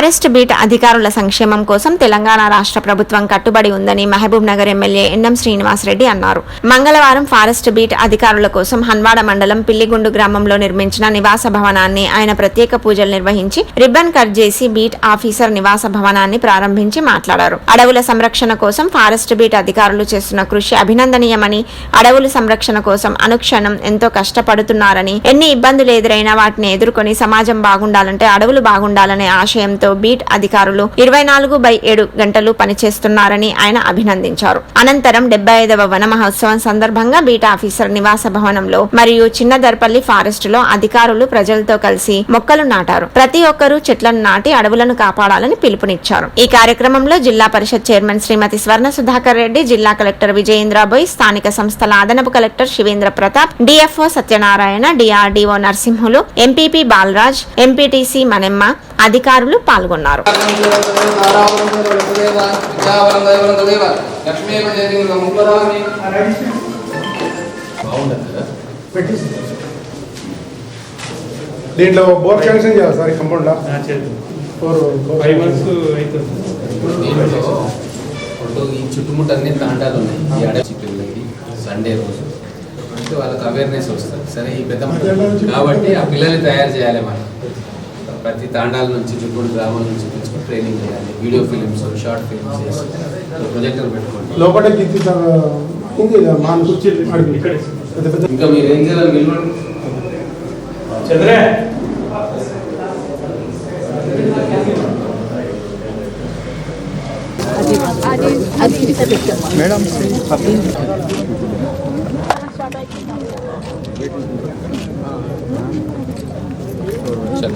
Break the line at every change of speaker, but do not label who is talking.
Forest beat అధికారుల సంక్షేమం కోసం తెలంగాణ రాష్ట్ర ప్రభుత్వం కట్టుబడి ఉందని మహబూబ్ నగర్ ఎమ్మెల్యే ఎన్ఎం శ్రీనివాసరెడ్డి అన్నారు. మంగళవారం ఫారెస్ట్ బీట్ అధికారుల కోసం హన్వాడ మండలం పిల్లిగుండు గ్రామంలో నిర్మించిన నివాస భవనాన్ని ఆయన ప్రత్యేక పూజలు నిర్వహించి రిబ్బన్ కట్ చేసి బీట్ ఆఫీసర్ నివాస భవనాన్ని ప్రారంభించి మాట్లాడారు. అడవుల సంరక్షణ కోసం ఫారెస్ట్ బీట్ అధికారులు చేస్తున్న కృషి అభినందనీయమని అడవుల సంరక్షణ కోసం అనుక్షణం ఎంతో కష్టపడుతున్నారని ఎన్ని ఇబ్బందులు ఎదురైనా వాటిని ఎదుర్కొని సమాజం బాగుండాలంటే అడవులు బాగుండాలనే ఆశయంతో బీట్ అధికారులు ఇరవై నాలుగు బై ఏడు గంటలు పనిచేస్తున్నారని ఆయన అభినందించారు. అనంతరం డెబ్బై ఐదవ వన మహోత్సవం సందర్భంగా బీట్ ఆఫీసర్ నివాస భవనంలో మరియు చిన్నదర్పల్లి ఫారెస్ట్లో అధికారులు ప్రజలతో కలిసి మొక్కలు నాటారు. ప్రతి ఒక్కరూ చెట్లను నాటి అడవులను కాపాడాలని పిలుపునిచ్చారు. ఈ కార్యక్రమంలో జిల్లా పరిషత్ చైర్మన్ శ్రీమతి స్వర్ణ సుధాకర్ రెడ్డి జిల్లా కలెక్టర్ విజయేంద్రబోయ్ స్థానిక సంస్థల అదనపు collector Shivendra Pratap DFO Satyanarayana DRDO Narasimhulu MPP Balraj MPTC Manemma అధికారులు పాల్గొన్నారు.
దీంట్లో బోర్ శాంక్షన్ చేయాలి sir compound four
five months అవుతుంది
ఈ చుట్టుముట్టు అన్ని తాండాలు ఉన్నాయి. ఈ అడవి పిల్లలకి సండే రోజు. అంటే వాళ్ళకి అవేర్నెస్ వస్తుంది. సరే ఈ పెద్ద కాబట్టి ఆ పిల్లల్ని తయారు చేయాలి మనం. ప్రతి తాండాల నుంచి చుట్టూరు గ్రామాల నుంచి పిలుచుకొని ట్రైనింగ్ చేయాలి. వీడియో ఫిలిమ్స్ షార్ట్ ఫిలిమ్స్ చేసి ప్రొజెక్టర్ పెట్టుకోండి.
లోపల ఇంకా
మీరు ఏం చేయాలి నిలబడి
చంద్రే! మేడం సరే